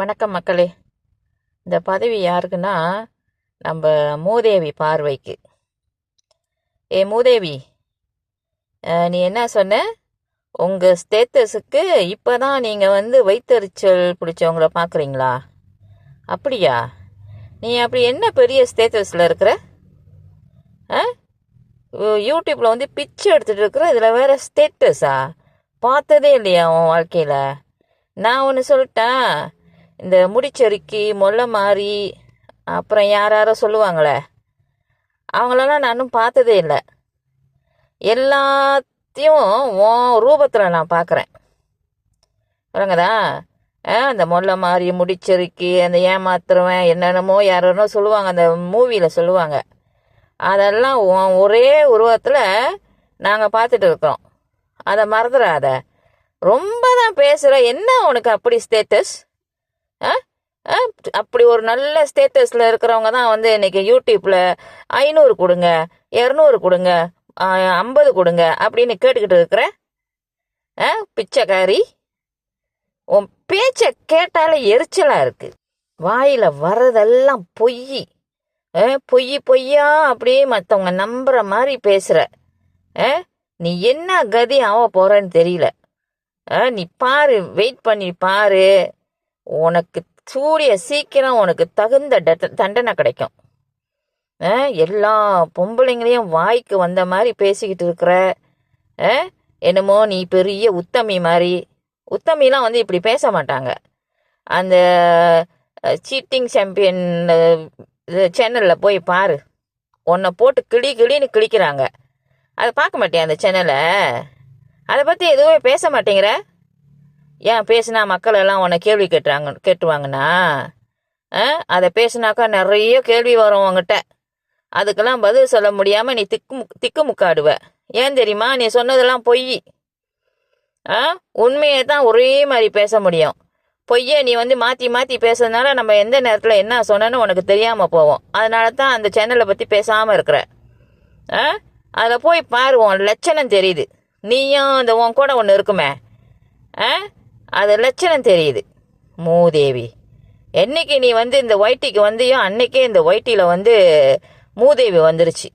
வணக்கம் மக்களே. இந்த பதவி யாருக்குன்னா நம்ம மூதேவி பார்வைக்கு. ஏ மூதேவி நீ என்ன சொன்ன? உங்கள் ஸ்டேட்டஸுக்கு இப்போ தான் நீங்கள் வந்து வைத்தறிச்சல் பிடிச்சவங்கள பார்க்குறீங்களா அப்படியா? நீ அப்படி என்ன பெரிய ஸ்டேட்டஸில் இருக்கிற? ஆ யூடியூப்பில் வந்து பிச்சு எடுத்துகிட்டு இருக்கிற இதில் வேறு ஸ்டேட்டஸா? பார்த்ததே இல்லையா உன் வாழ்க்கையில்? நான் ஒன்று சொல்லிட்டேன். இந்த முடிச்செருக்கி மொல்ல மாறி அப்புறம் யார் யாரோ சொல்லுவாங்களே அவங்களெல்லாம் நானும் பார்த்ததே இல்லை. எல்லாத்தையும் உன் ரூபத்தில் நான் பார்க்குறேன். விளங்குதா ஆ அந்த மொல்லை மாறி முடிச்செருக்கி அந்த ஏமாத்துருவேன் என்னென்னமோ யாரோ சொல்லுவாங்க அந்த மூவியில் சொல்லுவாங்க. அதெல்லாம் உன் ஒரே உருவத்தில் நாங்கள் பார்த்துட்டு இருக்கோம் அதை மறந்துடாத ரொம்ப தான் பேசுகிற என்ன உனக்கு அப்படி ஸ்டேட்டஸ் அப்படி ஒரு நல்ல ஸ்டேட்டஸில் இருக்கிறவங்க தான் வந்து இன்னைக்கு யூடியூப்பில் ஐநூறு கொடுங்க இரநூறு கொடுங்க ஐம்பது கொடுங்க அப்படின்னு கேட்டுக்கிட்டு இருக்கிற ஆ பிச்சைக்காரி உன் பேச்சை கேட்டாலே எரிச்சலாக இருக்குது வாயில் வர்றதெல்லாம் பொய். ஆ, பொய் பொய்யா அப்படியே மற்றவங்க நம்புற மாதிரி பேசுகிற ஆ நீ என்ன கதி ஆக போகிறேன்னு தெரியல. ஆ, நீ பாரு வெயிட் பண்ணி பாரு. உனக்கு சூரிய சீக்கிரம் உனக்கு தகுந்த தண்டனை கிடைக்கும். ஆ, எல்லா பொம்பளைங்களையும் வாய்க்கு வந்த மாதிரி பேசிக்கிட்டு இருக்கிற ஆ, என்னமோ நீ பெரிய உத்தமி மாதிரி. உத்தமிலாம் வந்து இப்படி பேச மாட்டாங்க. அந்த சீட்டிங் சாம்பியன் சேனலில் போய் பாரு. உன்னை போட்டு கிளி கிளின்னு கிழிக்கிறாங்க. அதை பார்க்க மாட்டேன் அந்த சேனலை அதை பற்றி எதுவுமே பேச மாட்டேங்கிற? ஏன் பேசினா மக்கள் எல்லாம் உன்னை கேள்வி கேட்டுறாங்க கேட்டுவாங்கண்ணா ஆ? அதை பேசுனாக்கா நிறைய கேள்வி வரும் உங்ககிட்ட அதுக்கெல்லாம் பதில் சொல்ல முடியாமல் நீ திக்கு திக்கு முக்காடுவ. ஏன் தெரியுமா? நீ சொன்னதெல்லாம் பொய். ஆ? உண்மையை தான் ஒரே மாதிரி பேச முடியும். பொய்யை நீ வந்து மாற்றி மாற்றி பேசுறதுனால நம்ம எந்த நேரத்தில் என்ன சொன்னேன்னு உனக்கு தெரியாமல் போவோம். அதனால தான் அந்த சேனலை பற்றி பேசாமல் இருக்கிற. ஆ? அதில் போய் பாருவோம் லட்சணம் தெரியுது. நீயும் அந்த உன் கூட ஒன்று இருக்குமே. ஆ? அது லட்சணம் தெரியுது. மூதேவி. என்னைக்கு நீ வந்து இந்த ஒயிட்டிக்கு வந்தியோ அன்னைக்கே இந்த ஒயிட்டியில் வந்து மூதேவி வந்துருச்சு.